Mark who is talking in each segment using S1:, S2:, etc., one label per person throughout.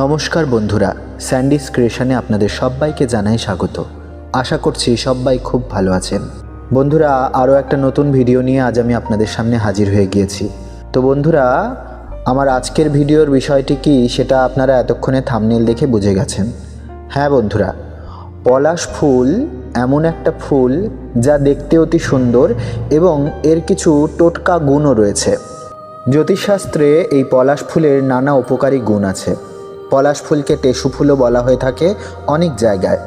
S1: নমস্কার বন্ধুরা, স্যান্ডিস ক্রিয়েশনে আপনাদের সবাইকে জানাই স্বাগত। আশা করছি সবাই খুব ভালো আছেন। বন্ধুরা, আরও একটা নতুন ভিডিও নিয়ে আজ আমি আপনাদের সামনে হাজির হয়ে গিয়েছি। তো বন্ধুরা, আমার আজকের ভিডিওর বিষয়টি কি সেটা আপনারা এতক্ষণে থামনেল দেখে বুঝে গেছেন। হ্যাঁ বন্ধুরা, পলাশ ফুল এমন একটা ফুল যা দেখতে অতি সুন্দর এবং এর কিছু টোটকা গুণও রয়েছে। জ্যোতিষশাস্ত্রে এই পলাশ ফুলের নানা উপকারী গুণ আছে। পলাশ ফুলকে টেসু ফুলও বলা হয়ে থাকে অনেক জায়গায়।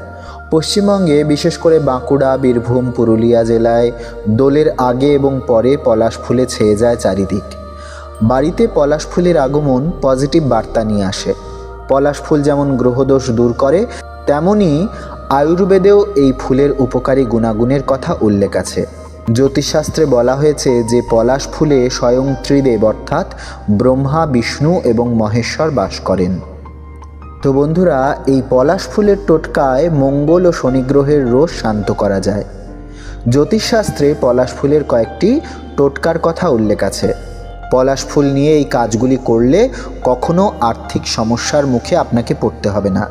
S1: পশ্চিমবঙ্গে বিশেষ করে বাঁকুড়া, বীরভূম, পুরুলিয়া জেলায় দোলের আগে এবং পরে পলাশ ফুলে ছেয়ে যায় চারিদিক। বাড়িতে পলাশ ফুলের আগমন পজিটিভ বার্তা নিয়ে আসে। পলাশ ফুল যেমন গ্রহদোষ দূর করে, তেমনি আয়ুর্বেদেও এই ফুলের উপকারী গুণাগুণের কথা উল্লেখ আছে। জ্যোতিষশাস্ত্রে বলা হয়েছে যে পলাশ ফুলে স্বয়ং ত্রিদেব অর্থাৎ ব্রহ্মা, বিষ্ণু এবং মহেশ্বর বাস করেন। তো বন্ধুরা, এই পলাশ ফুলের টোটকায় মঙ্গল ও শনিগ্রহের রোষ শান্ত করা যায়। জ্যোতিষশাস্ত্রে পলাশ ফুলের কয়েকটি টোটকার কথা উল্লেখ আছে। পলাশ ফুল নিয়ে এই কাজগুলি করলে কখনো আর্থিক সমস্যার মুখে আপনাকে পড়তে হবে না।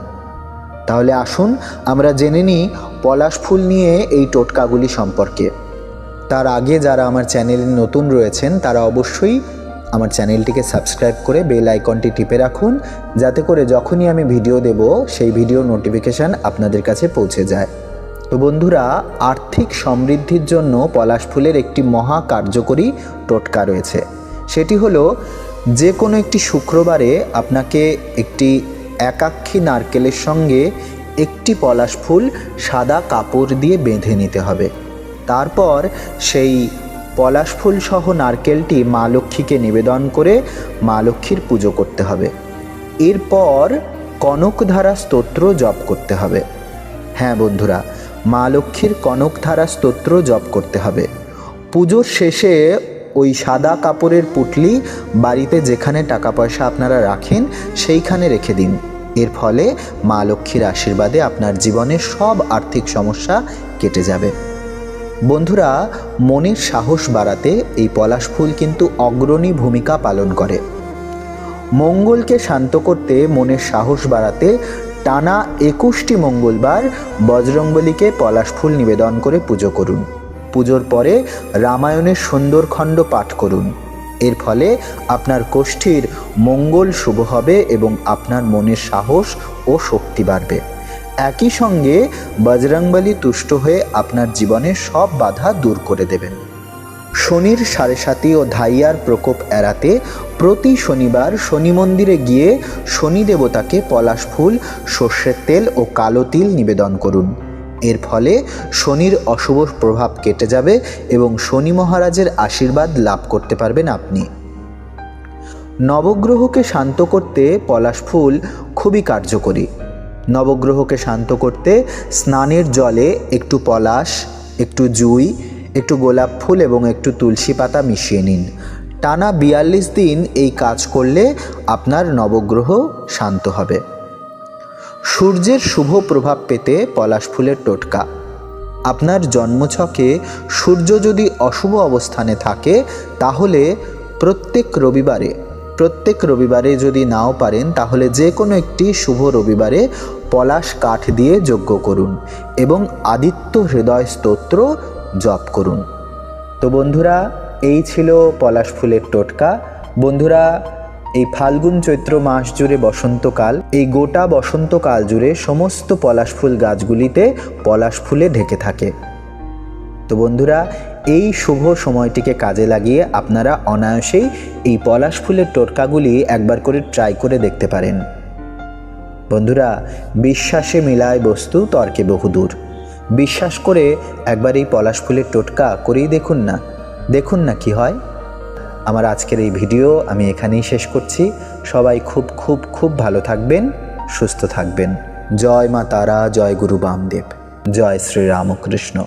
S1: তাহলে আসুন, আমরা জেনে নিই পলাশ ফুল নিয়ে এই টোটকাগুলি সম্পর্কে। তার আগে যারা আমার চ্যানেলে নতুন রয়েছেন, তারা অবশ্যই আমার চ্যানেলটিকে সাবস্ক্রাইব করে বেল আইকনটি টিপে রাখুন, যাতে করে যখনই আমি ভিডিও দেব, সেই ভিডিও নোটিফিকেশান আপনাদের কাছে পৌঁছে যায়। তো বন্ধুরা, আর্থিক সমৃদ্ধির জন্য পলাশ ফুলের একটি মহা কার্যকরী টোটকা রয়েছে। সেটি হলো, যে কোনো একটি শুক্রবারে আপনাকে একটি একাক্ষী নারকেলের সঙ্গে একটি পলাশ ফুল সাদা কাপড় দিয়ে বেঁধে নিতে হবে। তারপর সেই পলাশ ফুল সহ নারকেলটি মা লক্ষ্মীকে নিবেদন করে মা লক্ষ্মীর পুজো করতে হবে। এরপর কনকধারা স্তোত্র জপ করতে হবে। হ্যাঁ বন্ধুরা, মা লক্ষ্মীর কনকধারা স্তোত্র জপ করতে হবে। পুজোর শেষে ওই সাদা কাপড়ের পুটলি বাড়িতে যেখানে টাকা পয়সা আপনারা রাখেন, সেইখানে রেখে দিন। এর ফলে মা লক্ষ্মীর আশীর্বাদে আপনার জীবনের সব আর্থিক সমস্যা কেটে যাবে। বন্ধুরা, মনের সাহস বাড়াতে এই পলাশ ফুল কিন্তু অগ্রণী ভূমিকা পালন করে। মঙ্গলকে শান্ত করতে মনের সাহস বাড়াতে টানা একুশটি মঙ্গলবার বজরংবলীকে পলাশ ফুল নিবেদন করে পুজো করুন। পুজোর পরে রামায়ণের সুন্দরখণ্ড পাঠ করুন। এর ফলে আপনার কোষ্ঠীর মঙ্গল শুভ হবে এবং আপনার মনের সাহস ও শক্তি বাড়বে। একই সঙ্গে বজরংবলী তুষ্ট হয়ে আপনার জীবনের সব বাধা দূর করে দেবেন। শনির সাড়ে সাতি ও ধাইয়ার প্রকোপ এড়াতে প্রতি শনিবার শনি মন্দিরে গিয়ে শনি দেবতাকে পলাশ ফুল, সর্ষের তেল ও কালো তিল নিবেদন করুন। এর ফলে শনির অশুভ প্রভাব কেটে যাবে এবং শনি মহারাজের আশীর্বাদ লাভ করতে পারবেন আপনি। নবগ্রহকে শান্ত করতে পলাশ ফুল খুবই কার্যকরী। নবগ্রহকে শান্ত করতে স্নানের জলে একটু পলাশ, একটু জুই, একটু গোলাপ ফুল এবং একটু তুলসী পাতা মিশিয়ে নিন। টানা বিয়াল্লিশ দিন এই কাজ করলে আপনার নবগ্রহ শান্ত হবে। সূর্যের শুভ প্রভাব পেতে পলাশ ফুলের টোটকা। আপনার জন্মছকে সূর্য যদি অশুভ অবস্থানে থাকে, তাহলে প্রত্যেক রবিবারে প্রত্যেক রবিবারে যদি নাও পারেন, তাহলে যে কোনো একটি শুভ রবিবারে পলাশ কাঠ দিয়ে যজ্ঞ করুন এবং আদিত্য হৃদয় স্তোত্র জপ করুন। তো বন্ধুরা, এই ছিল পলাশ ফুলের টোটকা। বন্ধুরা, এই ফাল্গুন চৈত্র মাস জুড়ে বসন্তকাল, এই গোটা বসন্তকাল জুড়ে সমস্ত পলাশ ফুল গাছগুলিতে পলাশ ফুলে ঢেকে থাকে। তো বন্ধুরা, এই শুভ সময়টিকে কাজে লাগিয়ে আপনারা অনায়াসেই এই পলাশ ফুলের টোটকাগুলি একবার করে ট্রাই করে দেখতে পারেন। বন্ধুরা, বিশ্বাসে মিলায় বস্তু তর্কে বহুদূর। বিশ্বাস করে একবার এই পলাশ ফুলের টোটকা করেই দেখুন না। দেখুন না কি হয়। আমার আজকের এই ভিডিও আমি এখানেই শেষ করছি। সবাই খুব খুব খুব ভালো থাকবেন, সুস্থ থাকবেন। জয় মা তারা, জয় গুরু বামদেব। জয় শ্রী রামকৃষ্ণ।